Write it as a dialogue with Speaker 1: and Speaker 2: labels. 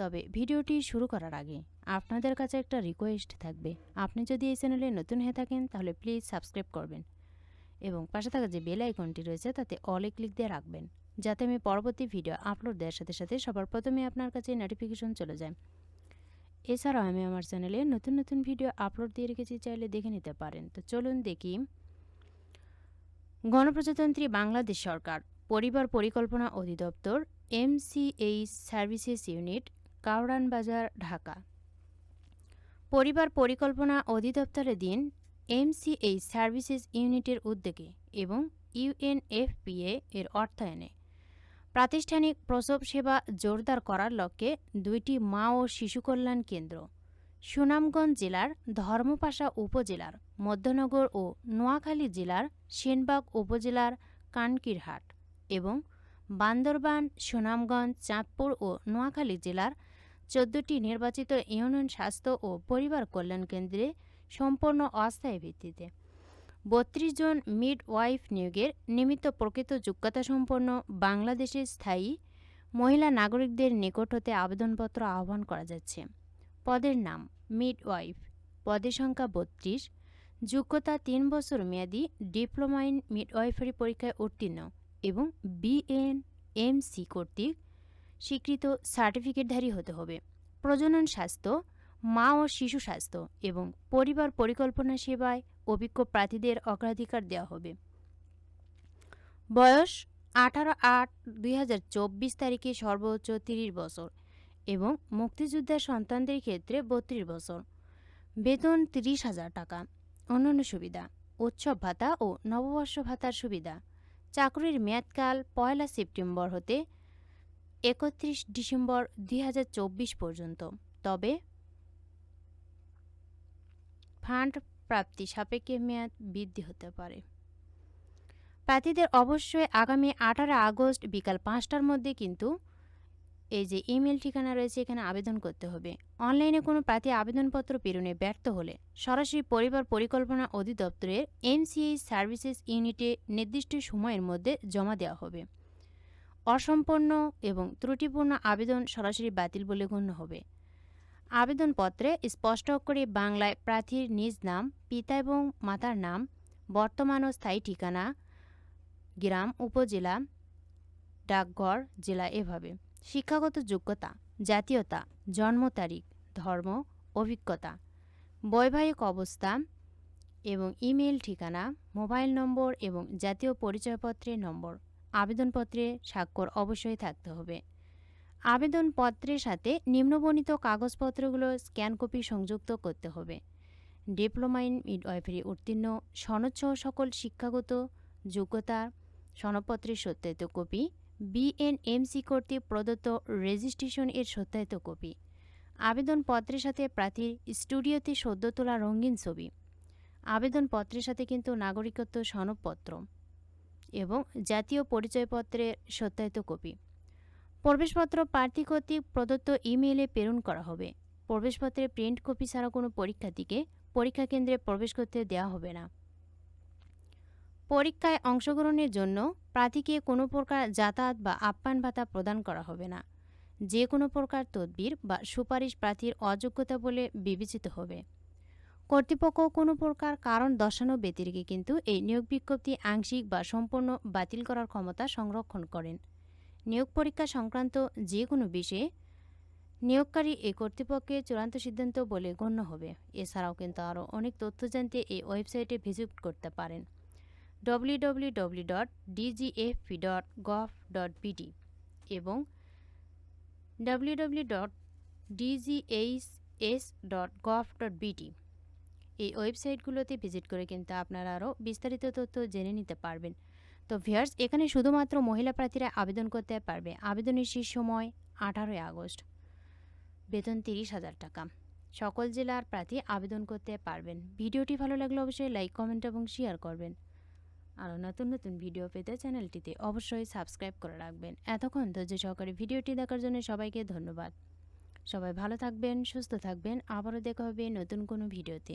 Speaker 1: তবে ভিডিওটি শুরু করার আগে আপনাদের কাছে একটা রিকোয়েস্ট থাকবে। আপনি যদি এই চ্যানেলে নতুন হয়ে থাকেন, তাহলে প্লিজ সাবস্ক্রাইব করবেন এবং পাশে থাকা যে বেল আইকনটি রয়েছে, তাতে অলে ক্লিক দিয়ে রাখবেন, যাতে আমি পরবর্তী ভিডিও আপলোড দেওয়ার সাথে সাথে সবার প্রথমে আপনার কাছে নোটিফিকেশন চলে যায়। এছাড়াও আমি আমার চ্যানেলে নতুন নতুন ভিডিও আপলোড দিয়ে রেখেছি, চাইলে দেখে নিতে পারেন। তো চলুন দেখি। গণপ্রজাতন্ত্রী বাংলাদেশ সরকার, পরিবার পরিকল্পনা অধিদপ্তর এমসিএইচ সার্ভিসেস ইউনিট কাউরান বাজার, ঢাকা। পরিবার পরিকল্পনা অধিদপ্তরের দিন এমসিএইচ সার্ভিসেস ইউনিটের উদ্যোগে এবং ইউএনএফপিএ এর অর্থায়নে প্রাতিষ্ঠানিক প্রসব সেবা জোরদার করার লক্ষ্যে দুইটি মা ও শিশু কল্যাণ কেন্দ্র, সুনামগঞ্জ জেলার ধর্মপাশা উপজেলার মধ্যনগর ও নোয়াখালী জেলার সেনবাগ উপজেলার কানকিরহাট এবং বান্দরবান, সুনামগঞ্জ, চাঁদপুর ও নোয়াখালী জেলার চোদ্দটি নির্বাচিত ইউনিয়ন স্বাস্থ্য ও পরিবার কল্যাণ কেন্দ্রে সম্পূর্ণ অস্থায়ী ভিত্তিতে। বত্রিশ জন মিড ওয়াইফ নিয়োগের নিমিত্ত প্রকৃত যোগ্যতা সম্পন্ন বাংলাদেশের স্থায়ী মহিলা নাগরিকদের নিকট হতে আবেদনপত্র আহ্বান করা যাচ্ছে। পদের নাম মিড ওয়াইফ পদের সংখ্যা বত্রিশ। যোগ্যতা তিন বছর মেয়াদী ডিপ্লোমা ইন মিডওয়াইফারি পরীক্ষায় উত্তীর্ণ এবং বিএন এমসি কর্তৃক স্বীকৃত সার্টিফিকেটধারী হতে হবে। প্রজনন স্বাস্থ্য, মা ও শিশু স্বাস্থ্য এবং পরিবার পরিকল্পনা সেবায় অভিজ্ঞ প্রার্থীদের অগ্রাধিকার দেওয়া হবে। বয়স আঠারো আট দুই তারিখে সর্বোচ্চ তিরিশ বছর এবং মুক্তিযোদ্ধার সন্তানদের ক্ষেত্রে বত্রিশ বছর। বেতন তিরিশ হাজার টাকা। অন্যান্য সুবিধা, উৎসব ভাতা ও নববর্ষ ভাতার সুবিধা। চাকরির মেয়াদকাল পয়লা সেপ্টেম্বর হতে একত্রিশ ডিসেম্বর দুই হাজার চব্বিশ পর্যন্ত। তবে ফান্ড প্রাপ্তি সাপেক্ষে মেয়াদ বৃদ্ধি হতে পারে। প্রার্থীদের অবশ্যই আগামী আঠারো আগস্ট বিকাল পাঁচটার মধ্যে কিন্তু এই যে ইমেল ঠিকানা রয়েছে, এখানে আবেদন করতে হবে। অনলাইনে কোনো প্রার্থী আবেদনপত্র প্রেরণে ব্যর্থ হলে সরাসরি পরিবার পরিকল্পনা অধিদপ্তরের এমসিএইচ সার্ভিসেস ইউনিটে নির্দিষ্ট সময়ের মধ্যে জমা দেওয়া হবে। অসম্পন্ন এবং ত্রুটিপূর্ণ আবেদন সরাসরি বাতিল বলে গণ্য হবে। আবেদনপত্রে স্পষ্ট করে বাংলায় প্রার্থীর নিজ নাম, পিতা এবং মাতার নাম, বর্তমান ও স্থায়ী ঠিকানা, গ্রাম, উপজেলা, ডাকঘর, জেলা এভাবে। শিক্ষাগত যোগ্যতা, জাতীয়তা, জন্ম তারিখ, ধর্ম, অভিজ্ঞতা, বৈবাহিক অবস্থা এবং ইমেল ঠিকানা, মোবাইল নম্বর এবং জাতীয় পরিচয়পত্রের নম্বর। আবেদনপত্রে স্বাক্ষর অবশ্যই থাকতে হবে। আবেদনপত্রের সাথে নিম্নবর্ণিত কাগজপত্রগুলো স্ক্যান কপি সংযুক্ত করতে হবে। ডিপ্লোমা ইন মিডওয়াইফারি উত্তীর্ণ, সনদসহ সকল শিক্ষাগত যোগ্যতা সনদপত্রের সত্যায়িত কপি বিএনএমসি কর্তৃক প্রদত্ত রেজিস্ট্রেশন এর সত্যায়িত কপি, আবেদনপত্রের সাথে প্রার্থীর স্টুডিওতে সদ্য তোলা রঙিন ছবি, আবেদনপত্রের সাথে কিন্তু নাগরিকত্ব সনদপত্র। এবং জাতীয় পরিচয়পত্রের সত্যায়িত কপি। প্রবেশপত্র প্রার্থী কর্তৃক প্রদত্ত ইমেইলে প্রেরণ করা হবে। প্রবেশপত্রের প্রিন্ট কপি ছাড়া কোনো পরীক্ষার্থীকে পরীক্ষা কেন্দ্রে প্রবেশ করতে দেওয়া হবে না। পরীক্ষায় অংশগ্রহণের জন্য প্রার্থীকে কোনো প্রকার যাতায়াত বা আপ্যায়ন ভাতা প্রদান করা হবে না। যে কোনো প্রকার তদবির বা সুপারিশ প্রার্থীর অযোগ্যতা বলে বিবেচিত হবে। কর্তৃপক্ষ কোনো প্রকার কারণ দর্শানো ব্যতিরেকে, কিন্তু এই নিয়োগ বিজ্ঞপ্তি আংশিক বা সম্পূর্ণ বাতিল করার ক্ষমতা সংরক্ষণ করেন। নিয়োগ পরীক্ষা সংক্রান্ত যে কোনো বিষয়ে নিয়োগকারী এই কর্তৃপক্ষের চূড়ান্ত সিদ্ধান্ত বলে গণ্য হবে। এছাড়াও কিন্তু আরও অনেক তথ্য জানতে এই ওয়েবসাইটে ভিজিট করতে পারেন। www.dgfp.gov.bd এবং www.dghs.gov.bd এই ওয়েবসাইটগুলোতে ভিজিট করে কিন্তু আপনারা আরও বিস্তারিত তথ্য জেনে নিতে পারবেন। তো ভিয়ার্স এখানে শুধুমাত্র মহিলা প্রার্থীরা আবেদন করতে পারবে। আবেদনের শেষ সময় আঠারোই আগস্ট। বেতন তিরিশ হাজার টাকা। সকল জেলার প্রার্থী আবেদন করতে পারবেন। ভিডিওটি ভালো লাগলে অবশ্যই লাইক, কমেন্ট এবং শেয়ার করবেন। আরও নতুন নতুন ভিডিও পেতে চ্যানেলটিতে অবশ্যই সাবস্ক্রাইব করে রাখবেন। এতক্ষণ ধৈর্য সহকারে ভিডিওটি দেখার জন্য সবাইকে ধন্যবাদ। সবাই ভালো থাকবেন, সুস্থ থাকবেন। আবারও দেখা হবে নতুন কোনো ভিডিওতে।